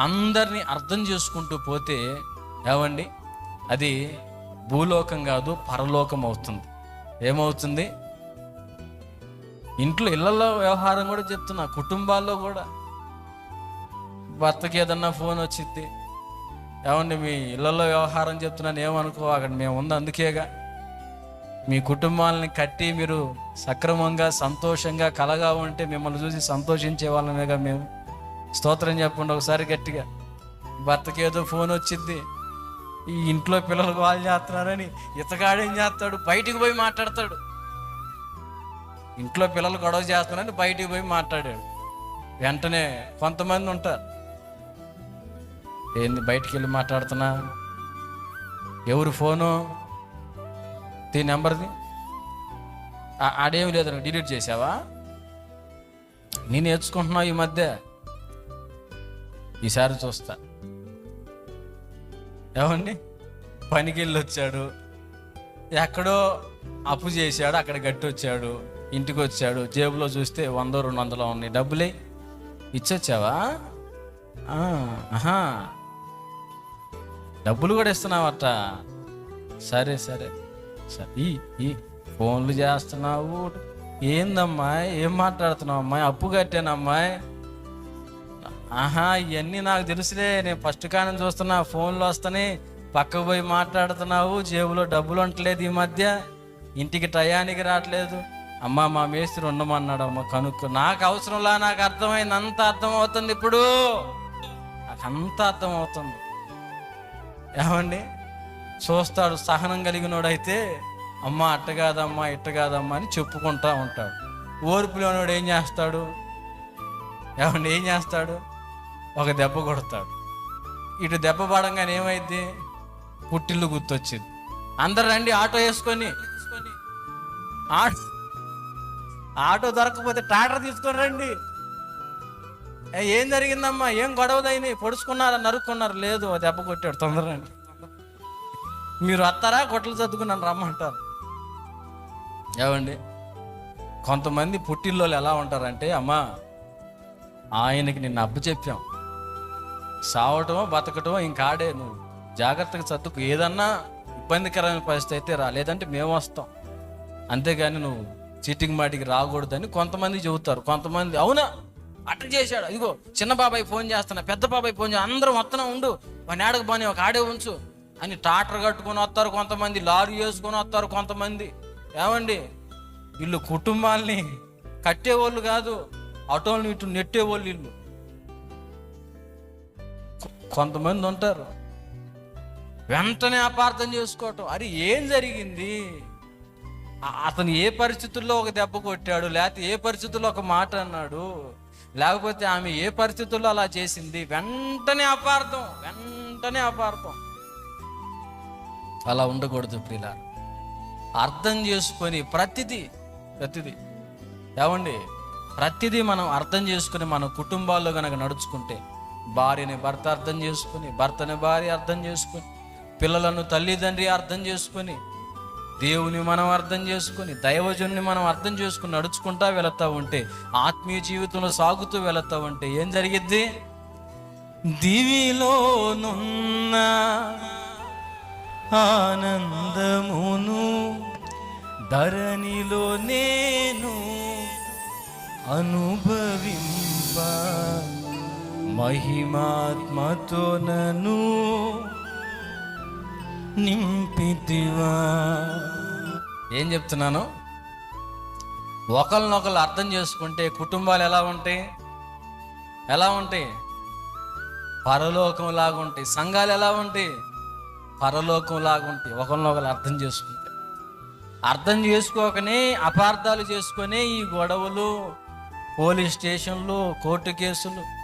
అందరినీ అర్థం చేసుకుంటూ పోతే ఏమండి? అది భూలోకం కాదు పరలోకం అవుతుంది. ఏమవుతుంది? ఇంట్లో ఇళ్ళలో వ్యవహారం కూడా చెప్తున్నా కుటుంబాల్లో కూడా. భర్తకి ఏదన్నా ఫోన్ వచ్చింది ఏమండి మీ ఇళ్ళలో వ్యవహారం చెప్తున్నాను ఏమనుకో అక్కడ మేము ఉంది అందుకేగా. మీ కుటుంబాలని కట్టి మీరు సక్రమంగా సంతోషంగా కలగా ఉంటే మిమ్మల్ని చూసి సంతోషించే వాళ్ళమేగా మేము. స్తోత్రం చెప్పండి ఒకసారి గట్టిగా. భర్తకి ఏదో ఫోన్ వచ్చింది. ఈ ఇంట్లో పిల్లలు వాళ్ళు చేస్తున్నారని ఇతగాడేం చేస్తాడు? బయటికి పోయి మాట్లాడతాడు. ఇంట్లో పిల్లలు గొడవ చేస్తున్నారని బయటికి పోయి మాట్లాడాడు. వెంటనే కొంతమంది ఉంటారు. ఏంది బయటికి వెళ్ళి మాట్లాడుతున్నా? ఎవరు ఫోను? దీని నెంబర్ది? ఆడేమి లేదు డిలీట్ చేసావా? నేను నేర్చుకుంటున్నావు ఈ మధ్య. ఈసారి చూస్తా. ఏమండి? పనికి వెళ్ళి వచ్చాడు ఎక్కడో అప్పు చేశాడు అక్కడ గట్టి వచ్చాడు ఇంటికి వచ్చాడు జేబులో చూస్తే వంద రెండు వందలు ఉన్నాయి. డబ్బులే. ఇచ్చొచ్చావా? ఆహా. డబ్బులు కూడా ఇస్తున్నావట. సరే సరే. సరే ఈ ఈ ఫోన్లు చేస్తున్నావు. ఏందమ్మా ఏం మాట్లాడుతున్నావు అమ్మాయి? అప్పు కట్టానమ్మాయి? ఆహా ఇవన్నీ నాకు తెలుసులే. నేను ఫస్ట్ కానీ చూస్తున్నా ఫోన్లు వస్తానే పక్కకు పోయి మాట్లాడుతున్నావు జేబులో డబ్బులు ఉండలేదు ఈ మధ్య. ఇంటికి టయానికి రావట్లేదు. అమ్మా మా మేస్త్రి ఉండమన్నాడు అమ్మ కనుక్కు. నాకు అవసరంలా నాకు అర్థమైంది అంత అర్థమవుతుంది ఇప్పుడు. నాకు అంత అర్థం అవుతుంది ఏమండి? చూస్తాడు సహనం కలిగినోడైతే అమ్మ అట్ట కాదమ్మా ఇట్ట కాదమ్మా అని చెప్పుకుంటా ఉంటాడు. ఓర్పులోనోడు ఏం చేస్తాడు? ఏమండి ఏం చేస్తాడు? ఒక దెబ్బ కొడతాడు. ఇటు దెబ్బ పడంగానే ఏమైంది పుట్టిల్లు గుర్తొచ్చింది. అందరు రండి ఆటో వేసుకొని. ఆటో ఆటో దొరకకపోతే ట్రాక్టర్ తీసుకొని రండి. ఏం జరిగిందమ్మా? ఏం గొడవదైనాయి పొడుచుకున్నారా నరుక్కున్నారు? లేదు దెబ్బ కొట్టాడు. తొందర రండి. మీరు వస్తారా? గొట్టలు చదువుకుని నన్ను రమ్మంటారు. ఏమండి? కొంతమంది పుట్టిల్లోళ్ళు ఎలా ఉంటారంటే అమ్మా ఆయనకి నిన్ను అబ్బు చెప్పాం. సావటమో బతకటమో ఇంకాడే నువ్వు. జాగ్రత్తగా చదువుకు ఏదన్నా ఇబ్బందికరమైన పరిస్థితి అయితే రా లేదంటే మేము వస్తాం. అంతేగాని నువ్వు చీటింగ్ మాటికి రాకూడదని కొంతమంది చెబుతారు. కొంతమంది అవునా? అట్ట చేశాడు. ఇదిగో చిన్న బాబాయ్ ఫోన్ చేస్తున్నా పెద్ద బాబాయ్ ఫోన్ చేస్తా అందరం వస్తూనే ఉండు. వాడిని ఆడకు పోనీ ఒక ఆడే ఉంచు అని ట్రాక్టర్ కట్టుకొని వస్తారు కొంతమంది లారీ వేసుకొని వస్తారు కొంతమంది. ఏమండి? వీళ్ళు కుటుంబాల్ని కట్టేవాళ్ళు కాదు ఆటోలను ఇటు నెట్టేవాళ్ళు వీళ్ళు. కొంతమంది ఉంటారు. వెంటనే అపార్థం చేసుకోవటం. అరే ఏం జరిగింది? అతను ఏ పరిస్థితుల్లో ఒక దెబ్బ కొట్టాడు? లేకపోతే ఏ పరిస్థితుల్లో ఒక మాట అన్నాడు? లేకపోతే ఆమె ఏ పరిస్థితుల్లో అలా చేసింది? వెంటనే అపార్థం. వెంటనే అపార్థం. అలా ఉండకూడదు ప్రియుల అర్థం చేసుకొని ప్రతిదీ ప్రతిదీ. ఏమండి? ప్రతిదీ మనం అర్థం చేసుకుని మన కుటుంబాల్లో కనుక నడుచుకుంటే భార్యని భర్త అర్థం చేసుకుని భర్తని భార్య అర్థం చేసుకుని పిల్లలను తల్లిదండ్రి అర్థం చేసుకొని దేవుని మనం అర్థం చేసుకొని దైవజుని మనం అర్థం చేసుకుని నడుచుకుంటా వెళతా ఉంటే ఆత్మీయ జీవితంలో సాగుతూ వెళతా ఉంటే ఏం జరిగిద్ది? దివిలోనున్న ఆనందమును ధరణిలో నేను అనుభవింప మహిమాత్మతో నను నింపితివా ఏం చెప్తున్నాను? ఒకరినొకరు అర్థం చేసుకుంటే కుటుంబాలు ఎలా ఉంటాయి? ఎలా ఉంటాయి? పరలోకం లాగుంటాయి సంఘాలు ఎలా ఉంటాయి? పరలోకం లాగుంటాయి ఒకరినొకరు అర్థం చేసుకుంటే. అర్థం చేసుకోకనే అపార్థాలు చేసుకొని ఈ గొడవలు పోలీస్ స్టేషన్లు కోర్టు కేసులు